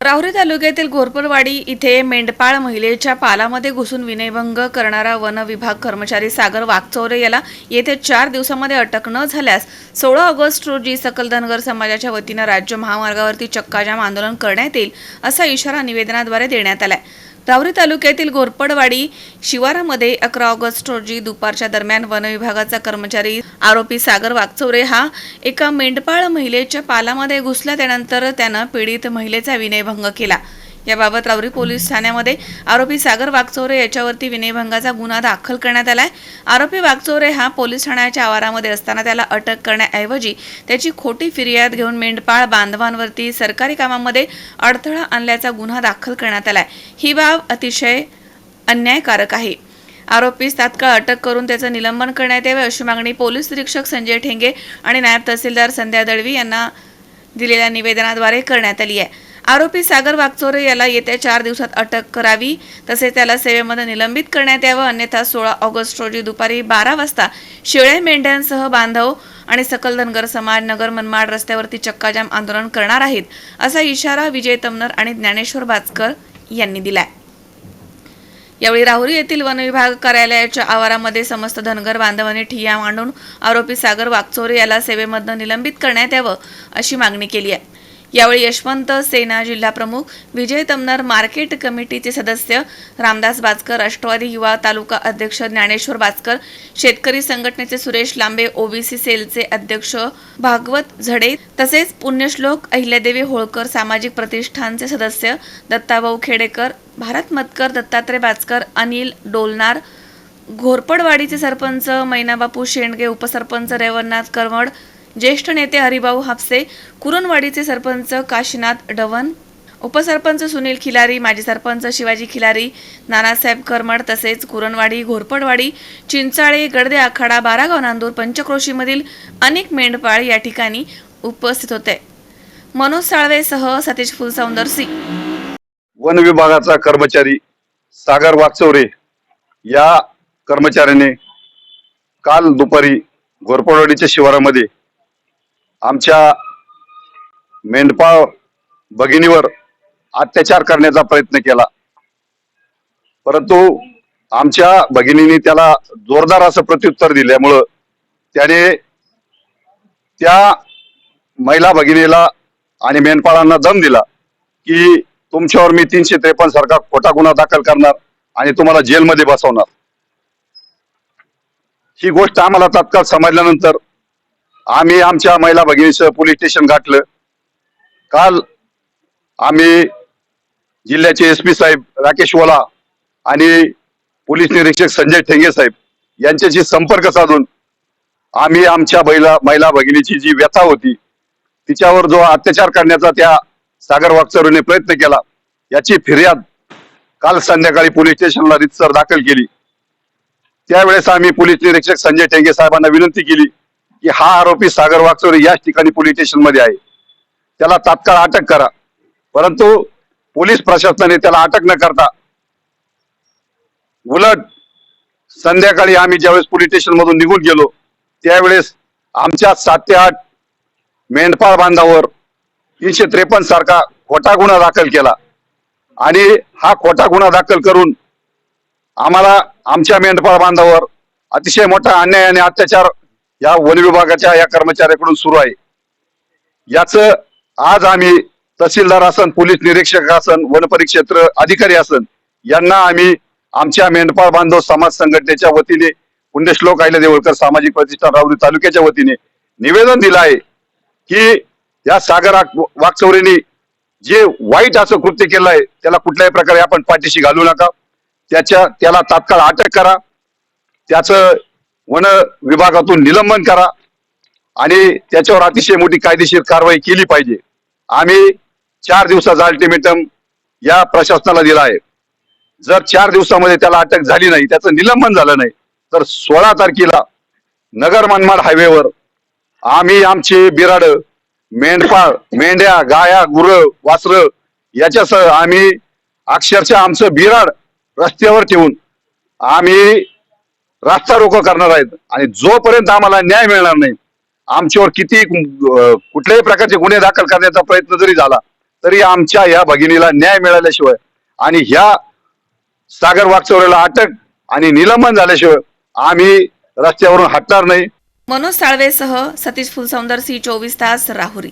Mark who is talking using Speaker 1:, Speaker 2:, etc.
Speaker 1: राहुरी तालुक्यातील घोरपरवाडी इथे मेंढपाळ महिलेच्या पालामध्ये घुसून विनयभंग करणारा वन विभाग कर्मचारी सागर वागचौरे याला येत्या चार दिवसामध्ये अटक न झाल्यास सोळा ऑगस्ट रोजी सकल धनगर समाजाच्या वतीनं राज्य महामार्गावरती चक्काजाम आंदोलन करण्यात येईल असा इशारा निवेदनाद्वारे देण्यात आलाय. राहुरी तालुक्यातील घोरपडवाडी शिवारामध्ये अकरा ऑगस्ट रोजी दुपारच्या दरम्यान वनविभागाचा कर्मचारी आरोपी सागर वागचौरे हा एका मेंढपाळ महिलेच्या पालामध्ये घुसला त्यानंतर त्यानं पीडित महिलेचा विनयभंग केला. याबाबत राहुरी पोलीस ठाण्यामध्ये आरोपी सागर वाघचोरे याच्यावरती विनयभंगाचा गुन्हा दाखल करण्यात आलाय. आरोपी वाघचोरे हा पोलीस ठाण्याच्या आवारामध्ये असताना त्याला अटक करण्याऐवजी त्याची खोटी फिर्याद घेऊन मेंढपाळ बांधवांवरती सरकारी कामामध्ये अडथळा आणल्याचा गुन्हा दाखल करण्यात आलाय. ही बाब अतिशय अन्यायकारक आहे. आरोपीस तात्काळ अटक करून त्याचं निलंबन करण्यात यावे अशी मागणी पोलीस निरीक्षक संजय ठेंगे आणि नायब तहसीलदार संध्या दळवी यांना दिलेल्या निवेदनाद्वारे करण्यात आली आहे. आरोपी सागर वागचोरे याला येत्या चार दिवसात अटक करावी. तसेच त्याला सेवेमध्ये निलंबित करण्यात यावं. अन्यथा सोळा ऑगस्ट रोजी दुपारी बारा वाजता शेळ्या मेंढ्यांसह बांधव आणि सकल धनगर समाज नगर मनमाड रस्त्यावरती चक्काजाम आंदोलन करणार आहेत असा इशारा विजय तमनर आणि ज्ञानेश्वर भास्कर यांनी दिलाय. यावेळी राहुरी येथील वन विभाग कार्यालयाच्या आवारामध्ये समस्त धनगर बांधवांनी ठिय्या मांडून आरोपी सागर वागचोरे याला सेवेमधनं निलंबित करण्यात यावं अशी मागणी केली आहे. यावेळी यशवंत सेना जिल्हाप्रमुख विजय तमनर मार्केट कमिटीचे सदस्य रामदास बाचकर राष्ट्रवादी युवा तालुका अध्यक्ष ज्ञानेश्वर बाचकर शेतकरी संघटनेचे सुरेश लांबे ओबीसी सेलचे अध्यक्ष भागवत झडे तसेच पुण्यश्लोक अहिल्यादेवी होळकर सामाजिक प्रतिष्ठानचे सदस्य दत्ताभाऊ खेडेकर भारत मतकर दत्तात्रय बाचकर अनिल डोलनार घोरपडवाडीचे सरपंच मैनाबापू शेंडगे उपसरपंच रेवणनाथ करमड ज्येष्ठ नेते हरिभाऊ हापसे कुरणवाडीचे सरपंच काशीनाथ डवन उपसरपंच सुनील खिलारी माजी सरपंच शिवाजी खिलारी नानासाहेब करमड तसेच कुरणवाडी घोरपडवाडी चिंचाळे गडदे आखाडा बारागाव नांदूर पंचक्रोशीमधील अनेक मेंढपाळ या ठिकाणी उपस्थित होते. मनोज साळवेसह सतीश फुलसौंदर सिंग.
Speaker 2: वन विभागाचा कर्मचारी सागर वागचौरे या कर्मचाऱ्याने काल दुपारी घोरपडवाडीच्या शिवारामध्ये आमच्या मेंढपाळ भगिनीवर अत्याचार करण्याचा प्रयत्न केला. परंतु आमच्या भगिनीने त्याला जोरदार असं प्रत्युत्तर दिल्यामुळं त्याने त्या महिला भगिनीला आणि मेंढपाळांना दम दिला की तुमच्यावर मी तीनशे त्रेपन्न सारखा खोटा गुन्हा दाखल करणार आणि तुम्हाला जेलमध्ये बसवणार. ही गोष्ट आम्हाला तात्काळ समजल्यानंतर आम्ही आमच्या महिला भगिनीचं पोलीस स्टेशन गाठलं. काल आम्ही जिल्ह्याचे एस पी साहेब राकेश ओला आणि पोलीस निरीक्षक संजय ठेंगे साहेब यांच्याशी संपर्क साधून आम्ही आमच्या महिला महिला भगिनीची जी व्यथा होती तिच्यावर जो अत्याचार करण्याचा त्या सागर वागचौरेने प्रयत्न केला याची फिर्याद काल संध्याकाळी पोलीस स्टेशनला रितसर दाखल केली. त्यावेळेस आम्ही पोलीस निरीक्षक संजय ठेंगे साहेबांना विनंती केली की हा आरोपी सागर वागचौरे याच ठिकाणी पोलीस स्टेशनमध्ये आहे. त्याला तात्काळ अटक करा. परंतु पोलीस प्रशासनाने त्याला अटक न करता उलट संध्याकाळी आम्ही ज्यावेळेस पोलीस स्टेशन मधून निघून गेलो त्यावेळेस आमच्या सात ते आठ मेंढपाळ बांधावर तीनशे त्रेपन्न सारखा खोटा गुन्हा दाखल केला. आणि हा खोटा गुन्हा दाखल करून आम्हाला आमच्या मेंढपाळ बांधावर अतिशय मोठा अन्याय आणि अत्याचार या वन विभागाच्या या कर्मचाऱ्याकडून सुरू आहे. याच आज आम्ही तहसीलदार असन पोलीस निरीक्षक असन वनपरिक्षेत्र अधिकारी असन यांना आम्ही आमच्या मेंढपाळ बांधव समाज संघटनेच्या वतीने पुण्यश्लोक आहिल्या देवळकर सामाजिक प्रतिष्ठान राहुरी तालुक्याच्या वतीने निवेदन दिलं आहे की या सागर वाक- जे वाईट असं कृत्य केलं आहे त्याला कुठल्याही प्रकारे आपण पाठीशी घालू नका. त्याच्या त्याला तात्काळ अटक करा. त्याचं वन विभागातून निलंबन करा आणि त्याच्यावर अतिशय मोठी कायदेशीर कारवाई केली पाहिजे. आम्ही चार दिवसाचा अल्टिमेटम या प्रशासनाला दिला आहे. जर चार दिवसामध्ये त्याला अटक झाली नाही त्याचं निलंबन झालं नाही तर सोळा तारखेला नगर मनमाड हायवेवर आम्ही आमचे बिराड मेंढपाळ मेंढ्या गाया गुर वासर याच्यासह आम्ही अक्षरशः आमचं बिराड रस्त्यावर ठेवून आम्ही रास्ता रोको करणार आहेत. आणि जोपर्यंत आम्हाला न्याय मिळणार नाही आमच्यावर किती कुठल्याही प्रकारचे गुन्हे दाखल करण्याचा प्रयत्न जरी झाला तरी आमच्या या भगिनीला न्याय मिळाल्याशिवाय आणि ह्या सागर वागचौऱ्याला अटक आणि निलंबन झाल्याशिवाय आम्ही रस्त्यावरून हटणार नाही.
Speaker 1: मनोज साळवेसह सतीश फुलसौंदर सी चोवीस तास राहुरी.